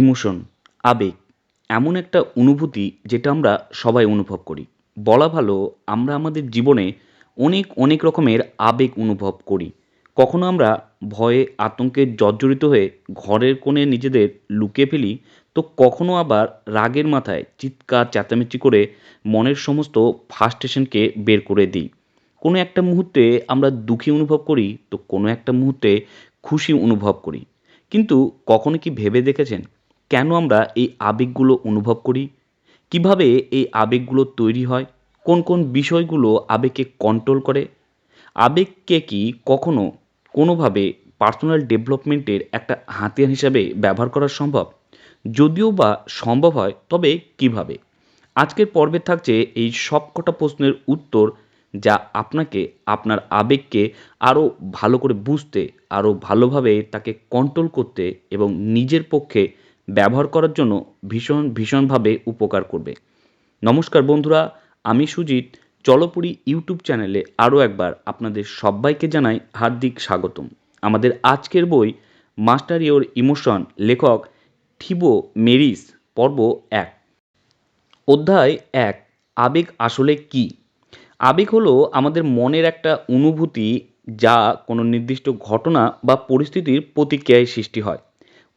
Emotion, আবেগ, এমন একটা অনুভূতি যেটা আমরা সবাই অনুভব করি। বলা ভালো, আমরা আমাদের জীবনে অনেক অনেক রকমের আবেগ অনুভব করি। কখনো আমরা ভয়ে, আতঙ্কে জর্জরিত হয়ে ঘরের কোণে নিজেদের লুকিয়ে ফেলি, তো কখনো আবার রাগের মাথায় চিৎকার, চেঁচামেচি করে মনের সমস্ত ফাস্ট্রেশনকে বের করে দিই। কোনো একটা মুহূর্তে আমরা দুঃখী অনুভব করি, তো কোনো একটা মুহূর্তে খুশি অনুভব করি। কিন্তু কখনো কি ভেবে দেখেছেন? কেন আমরা এই আবেগগুলো অনুভব করি? কীভাবে এই আবেগগুলো তৈরি হয়? কোন কোন বিষয়গুলো আবেগকে কন্ট্রোল করে? আবেগকে কি কখনো কোনোভাবে পার্সোনাল ডেভেলপমেন্টের একটা হাতিয়ার হিসাবে ব্যবহার করা সম্ভব? যদিও বা সম্ভব হয়, তবে কীভাবে? আজকের পর্বে থাকছে এই সবকটা প্রশ্নের উত্তর যা আপনাকে আপনার আবেগকে আরও ভালো করে বুঝতে, আরও ভালোভাবে তাকে কন্ট্রোল করতে এবং নিজের পক্ষে ব্যবহার করার জন্য ভীষণ, ভীষণভাবে উপকার করবে। নমস্কার বন্ধুরা, আমি সুজিত। চলপুরি ইউটিউব চ্যানেলে আরও একবার আপনাদের সবাইকে জানাই হার্দিক স্বাগতম। আমাদের আজকের বই মাস্টার ইয়োর ইমোশন, লেখক থিবো মেরিস, পর্ব এক। অধ্যায় এক, আবেগ আসলে কি? আবেগ হলো আমাদের মনের একটা অনুভূতি যা কোনো নির্দিষ্ট ঘটনা বা পরিস্থিতির প্রতিক্রিয়ায় সৃষ্টি হয়।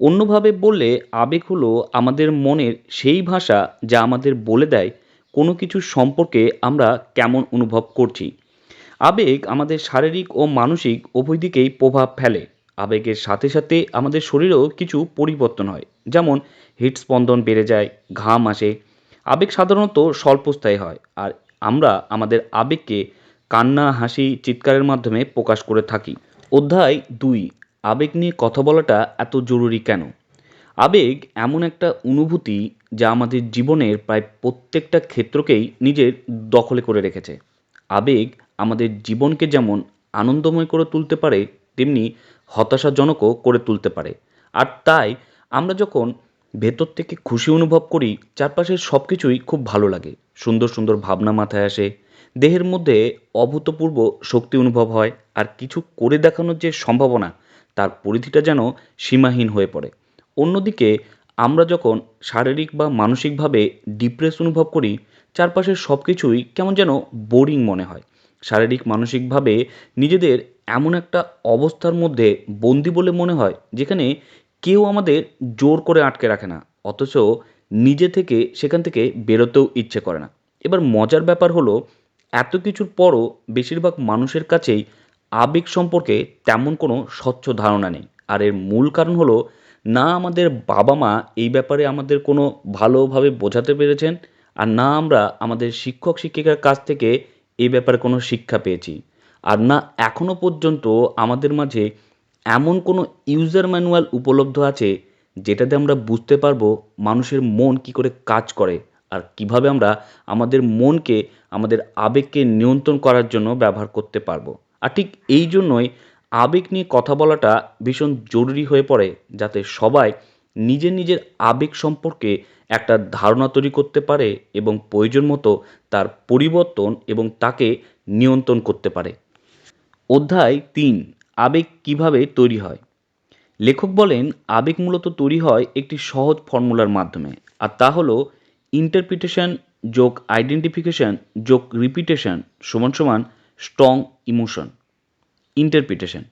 অন্যভাবে বললে আবেগ হলো আমাদের মনের সেই ভাষা যা আমাদের বলে দেয় কোনো কিছু সম্পর্কে আমরা কেমন অনুভব করছি। আবেগ আমাদের শারীরিক ও মানসিক উভয় দিকেই প্রভাব ফেলে। আবেগের সাথে সাথে আমাদের শরীরেও কিছু পরিবর্তন হয়, যেমন হৃদস্পন্দন বেড়ে যায়, ঘাম আসে। আবেগ সাধারণত স্বল্পস্থায়ী হয় আর আমরা আমাদের আবেগকে কান্না, হাসি, চিৎকারের মাধ্যমে প্রকাশ করে থাকি। অধ্যায় দুই আবেগ নিয়ে কথা বলাটা এত জরুরি কেন? আবেগ এমন একটা অনুভূতি যা আমাদের জীবনের প্রায় প্রত্যেকটা ক্ষেত্রকেই নিজের দখলে করে রেখেছে। আবেগ আমাদের জীবনকে যেমন আনন্দময় করে তুলতে পারে, তেমনি হতাশাজনকও করে তুলতে পারে। আর তাই আমরা যখন ভেতর থেকে খুশি অনুভব করি, চারপাশের সব কিছুই খুব ভালো লাগে। সুন্দর সুন্দর ভাবনা মাথায় আসে, দেহের মধ্যে অভূতপূর্ব শক্তি অনুভব হয়, আর কিছু করে দেখানোর যে সম্ভাবনা তার পরিধিটা যেন সীমাহীন হয়ে পড়ে। অন্যদিকে, আমরা যখন শারীরিক বা মানসিকভাবে ডিপ্রেস অনুভব করি, চারপাশের সব কিছুই কেমন যেন বোরিং মনে হয়। শারীরিক, মানসিকভাবে নিজেদের এমন একটা অবস্থার মধ্যে বন্দি বলে মনে হয়, যেখানে কেউ আমাদের জোর করে আটকে রাখে না, অথচ নিজে থেকে সেখান থেকে বেরোতেও ইচ্ছে করে না। এবার মজার ব্যাপার হলো, এত কিছুর পরও বেশিরভাগ মানুষের কাছেই আবেগ সম্পর্কে তেমন কোনো স্বচ্ছ ধারণা নেই। আর এর মূল কারণ হলো, না আমাদের বাবা মা এই ব্যাপারে আমাদের কোনো ভালোভাবে বোঝাতে পেরেছেন, আর না আমরা আমাদের শিক্ষক, শিক্ষিকার কাছ থেকে এই ব্যাপারে কোনো শিক্ষা পেয়েছি। আর না এখনও পর্যন্ত আমাদের মাঝে এমন কোনো ইউজার ম্যানুয়াল উপলব্ধ আছে, যেটাতে আমরা বুঝতে পারব মানুষের মন কি করে কাজ করে, আর কীভাবে আমরা আমাদের মনকে, আমাদের আবেগকে নিয়ন্ত্রণ করার জন্য ব্যবহার করতে পারব। আর ঠিক এই জন্যই আবেগ নিয়ে কথা বলাটা ভীষণ জরুরি হয়ে পড়ে, যাতে সবাই নিজের নিজের আবেগ সম্পর্কে একটা ধারণা তৈরি করতে পারে এবং প্রয়োজন মতো তার পরিবর্তন এবং তাকে নিয়ন্ত্রণ করতে পারে। অধ্যায় তিন, আবেগ কীভাবে তৈরি হয়? লেখক বলেন, আবেগ মূলত তৈরি হয় একটি সহজ ফর্মুলার মাধ্যমে, আর তা হলো ইন্টারপ্রিটেশন যোগ আইডেন্টিফিকেশন যোগ রিপিটেশন সমান সমান স্ট্রং ইমোশন, ইন্টারপ্রিটেশন।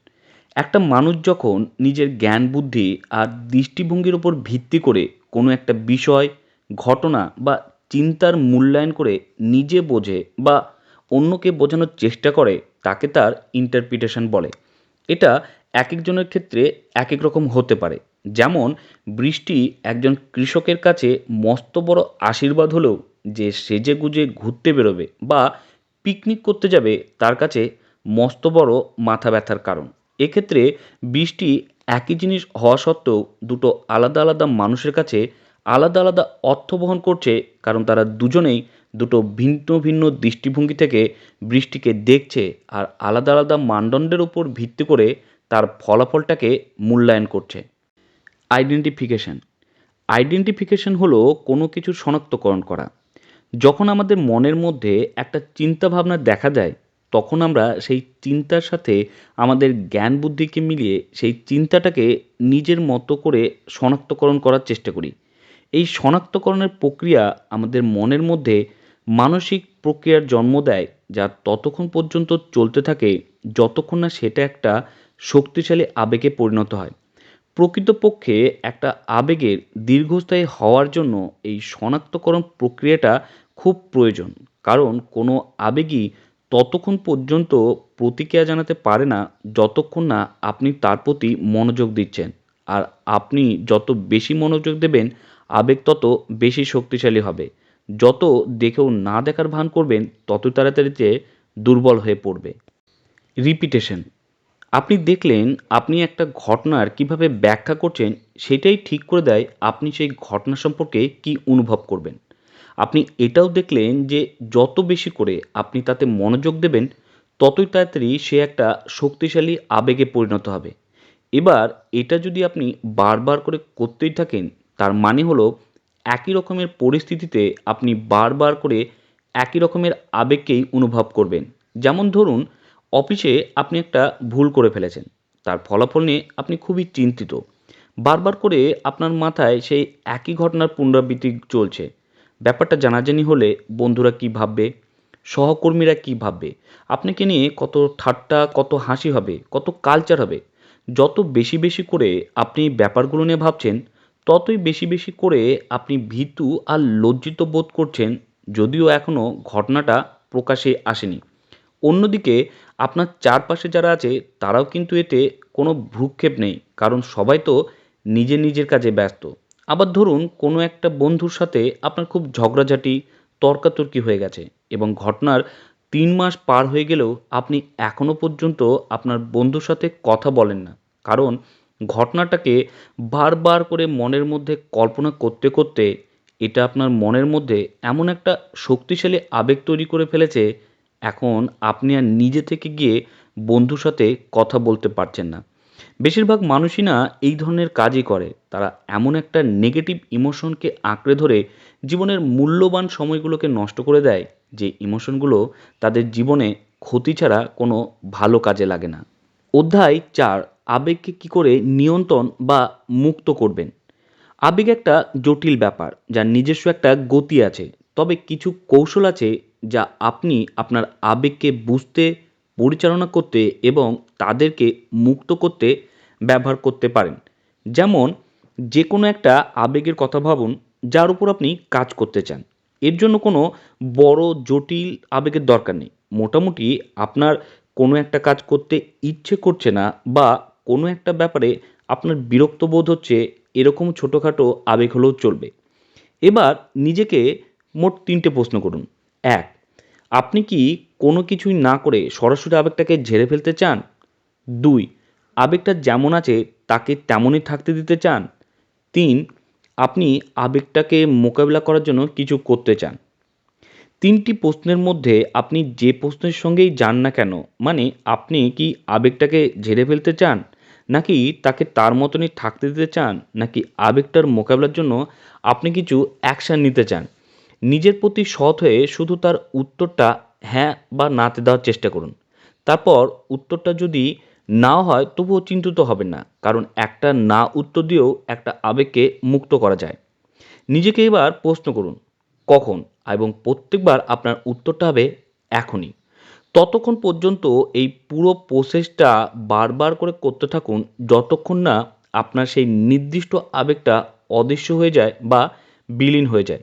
একটা মানুষ যখন নিজের জ্ঞান, বুদ্ধি আর দৃষ্টিভঙ্গির ওপর ভিত্তি করে কোনো একটা বিষয়, ঘটনা বা চিন্তার মূল্যায়ন করে নিজে বোঝে বা অন্যকে বোঝানোর চেষ্টা করে, তাকে তার ইন্টারপ্রিটেশন বলে। এটা এক একজনের ক্ষেত্রে এক এক রকম হতে পারে। যেমন, বৃষ্টি একজন কৃষকের কাছে মস্ত বড় আশীর্বাদ হলেও যে সেজে গুজে ঘুরতে বেরোবে বা পিকনিক করতে যাবে তার কাছে মস্ত বড় মাথা ব্যথার কারণ। এক্ষেত্রে বৃষ্টি একই জিনিস হওয়া সত্ত্বেও দুটো আলাদা আলাদা মানুষের কাছে আলাদা আলাদা অর্থ বহন করছে, কারণ তারা দুজনেই দুটো ভিন্ন ভিন্ন দৃষ্টিভঙ্গি থেকে বৃষ্টিকে দেখছে আর আলাদা আলাদা মানদণ্ডের উপর ভিত্তি করে তার ফলাফলটাকে মূল্যায়ন করছে। আইডেন্টিফিকেশন আইডেন্টিফিকেশন হলো কোনো কিছু শনাক্তকরণ করা। যখন আমাদের মনের মধ্যে একটা চিন্তা ভাবনা দেখা দেয় তখন আমরা সেই চিন্তার সাথে আমাদের জ্ঞান বুদ্ধিকে মিলিয়ে সেই চিন্তাটাকে নিজের মতো করে শনাক্তকরণ করার চেষ্টা করি। এই শনাক্তকরণের প্রক্রিয়া আমাদের মনের মধ্যে মানসিক প্রক্রিয়ার জন্ম দেয়, যা ততক্ষণ পর্যন্ত চলতে থাকে যতক্ষণ না সেটা একটা শক্তিশালী আবেগে পরিণত হয়। প্রকৃতপক্ষে একটা আবেগের দীর্ঘস্থায়ী হওয়ার জন্য এই শনাক্তকরণ প্রক্রিয়াটা খুব প্রয়োজন। কারণ কোনো আবেগই ততক্ষণ পর্যন্ত প্রতিক্রিয়া জানাতে পারে না যতক্ষণ না আপনি তার প্রতি মনোযোগ দিচ্ছেন। আর আপনি যত বেশি মনোযোগ দেবেন, আবেগ তত বেশি শক্তিশালী হবে। যত দেখেও না দেখার ভান করবেন তত তাড়াতাড়িতে দুর্বল হয়ে পড়বে। রিপিটেশন আপনি দেখলেন আপনি একটা ঘটনার কীভাবে ব্যাখ্যা করছেন সেটাই ঠিক করে দেয় আপনি সেই ঘটনা সম্পর্কে কি অনুভব করবেন। আপনি এটাও দেখলেন যে যত বেশি করে আপনি তাতে মনোযোগ দেবেন, ততই তাড়াতাড়ি সে একটা শক্তিশালী আবেগে পরিণত হবে। এবার এটা যদি আপনি বারবার করে করতেই থাকেন, তার মানে হলো একই রকমের পরিস্থিতিতে আপনি বারবার করে একই রকমের আবেগকেই অনুভব করবেন। যেমন ধরুন অফিসে আপনি একটা ভুল করে ফেলেছেন। তার ফলাফল নিয়ে আপনি খুবই চিন্তিত। বারবার করে আপনার মাথায় সেই একই ঘটনার পুনরাবৃত্তি চলছে। ব্যাপারটা জানাজানি হলে বন্ধুরা কি ভাববে? সহকর্মীরা কি ভাববে? আপনাকে নিয়ে কত ঠাট্টা, কত হাসি হবে, কত কালচার হবে? যত বেশি বেশি করে আপনি ব্যাপারগুলো নিয়ে ভাবছেন, ততই বেশি বেশি করে আপনি ভীতু আর লজ্জিত বোধ করছেন, যদিও এখনও ঘটনাটা প্রকাশে আসেনি। অন্যদিকে আপনার চারপাশে যারা আছে, তারাও কিন্তু এতে কোনো ভ্রুক্ষেপ নেই। কারণ সবাই তো নিজের নিজের কাজে ব্যস্ত। আবার ধরুন, কোনো একটা বন্ধুর সাথে আপনার খুব ঝগড়াঝাটি, তর্কাতর্কি হয়ে গেছে এবং ঘটনার তিন মাস পার হয়ে গেলেও আপনি এখনও পর্যন্ত আপনার বন্ধুর সাথে কথা বলেন না। কারণ ঘটনাটাকে বারবার করে মনের মধ্যে কল্পনা করতে করতে এটা আপনার মনের মধ্যে এমন একটা শক্তিশালী আবেগ তৈরি করে ফেলেছে এখন আপনি আর নিজে থেকে গিয়ে বন্ধুর সাথে কথা বলতে পারছেন না। বেশিরভাগ মানুষই না এই ধরনের কাজই করে। তারা এমন একটা নেগেটিভ ইমোশনকে আঁকড়ে ধরে জীবনের মূল্যবান সময়গুলোকে নষ্ট করে দেয়, যে ইমোশনগুলো তাদের জীবনে ক্ষতি ছাড়া কোনো ভালো কাজে লাগে না। অধ্যায় চার, আবেগকে কী করে নিয়ন্ত্রণ বা মুক্ত করবেন? আবেগ একটা জটিল ব্যাপার, যার নিজস্ব একটা গতি আছে, তবে কিছু কৌশল আছে যা আপনি আপনার আবেগকে বুঝতে, পরিচালনা করতে এবং তাদেরকে মুক্ত করতে ব্যবহার করতে পারেন। যেমন যে কোনো একটা আবেগের কথা ভাবুন, যার উপর আপনি কাজ করতে চান। এর জন্য কোনো বড়, জটিল আবেগের দরকার নেই। মোটামুটি আপনার কোনো একটা কাজ করতে ইচ্ছে করছে না বা কোনো একটা ব্যাপারে আপনার বিরক্ত বোধ হচ্ছে, এরকম ছোটোখাটো আবেগ হলেও চলবে। এবার নিজেকে মোট তিনটে প্রশ্ন করুন। এক, আপনি কি কোনো কিছুই না করে সরাসরি আবেগটাকে ঝেড়ে ফেলতে চান? দুই, আবেগটা যেমন আছে তাকে তেমনই থাকতে দিতে চান? তিন, আপনি আবেগটাকে মোকাবিলা করার জন্য কিছু করতে চান? তিনটি প্রশ্নের মধ্যে আপনি যে প্রশ্নের সঙ্গেই যান না কেন মানে আপনি কি আবেগটাকে ঝেড়ে ফেলতে চান? নাকি তাকে তার মতনই থাকতে দিতে চান? নাকি আবেগটার মোকাবিলার জন্য আপনি কিছু অ্যাকশান নিতে চান? নিজের প্রতি সৎ হয়ে শুধু তার উত্তরটা হ্যাঁ বা নাতে দেওয়ার চেষ্টা করুন। তারপর উত্তরটা যদি না হয়, তবুও চিন্তিত হবেন না, কারণ একটা না উত্তর দিয়েও একটা আবেগকে মুক্ত করা যায়। নিজেকে এবার প্রশ্ন করুন, কখন? এবং প্রত্যেকবার আপনার উত্তরটা হবে এখনই। ততক্ষণ পর্যন্ত এই পুরো প্রসেসটা বারবার করে করতে থাকুন, যতক্ষণ না আপনার সেই নির্দিষ্ট আবেগটা অদৃশ্য হয়ে যায় বা বিলীন হয়ে যায়।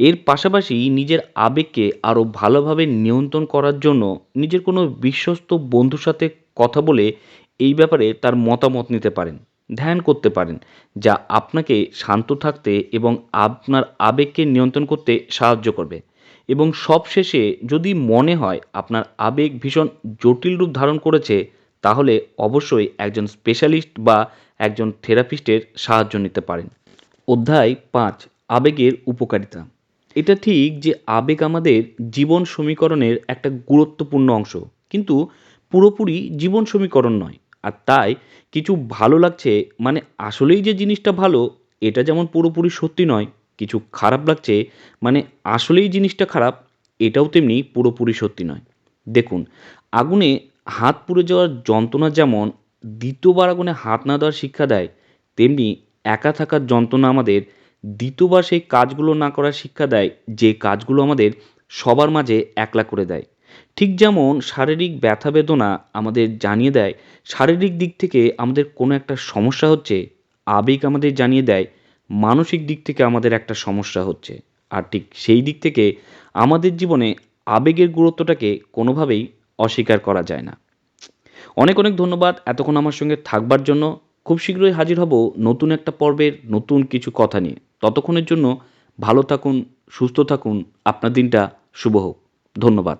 এর পাশাপাশি নিজের আবেগকে আরও ভালোভাবে নিয়ন্ত্রণ করার জন্য নিজের কোনো বিশ্বস্ত বন্ধুর সাথে কথা বলে এই ব্যাপারে তার মতামত নিতে পারেন, ধ্যান করতে পারেন, যা আপনাকে শান্ত থাকতে এবং আপনার আবেগকে নিয়ন্ত্রণ করতে সাহায্য করবে। এবং সবশেষে যদি মনে হয় আপনার আবেগ ভীষণ জটিল রূপ ধারণ করেছে, তাহলে অবশ্যই একজন স্পেশালিস্ট বা একজন থেরাপিস্টের সাহায্য নিতে পারেন। অধ্যায় পাঁচ, আবেগের উপকারিতা। এটা ঠিক যে আবেগ আমাদের জীবন সমীকরণের একটা গুরুত্বপূর্ণ অংশ। কিন্তু পুরোপুরি জীবন সমীকরণ নয়। আর তাই কিছু ভালো লাগছে মানে আসলেই যে জিনিসটা ভালো, এটা যেমন পুরোপুরি সত্যি নয়, কিছু খারাপ লাগছে মানে আসলেই জিনিসটা খারাপ, এটাও তেমনি পুরোপুরি সত্যি নয়। দেখুন, আগুনে হাত পুড়ে যাওয়ার যন্ত্রণা যেমন দ্বিতীয়বার আগুনে হাত না দেওয়ার শিক্ষা দেয়, তেমনি একা থাকার যন্ত্রণা আমাদের দ্বিতীয়বার সেই কাজগুলো না করার শিক্ষা দেয়, যে কাজগুলো আমাদের সবার মাঝে একলা করে দেয়। ঠিক যেমন শারীরিক ব্যথা বেদনা আমাদের জানিয়ে দেয়, শারীরিক দিক থেকে আমাদের কোনো একটা সমস্যা হচ্ছে, আবেগ আমাদের জানিয়ে দেয়, মানসিক দিক থেকে আমাদের একটা সমস্যা হচ্ছে। আর ঠিক সেই দিক থেকে আমাদের জীবনে আবেগের গুরুত্বটাকে কোনোভাবেই অস্বীকার করা যায় না। অনেক অনেক ধন্যবাদ এতক্ষণ আমার সঙ্গে থাকবার জন্য। খুব শীঘ্রই হাজির হব নতুন একটা পর্বের নতুন কিছু কথা নিয়ে। ততক্ষণের জন্য ভালো থাকুন সুস্থ থাকুন। আপনার দিনটা শুভ হোক। ধন্যবাদ।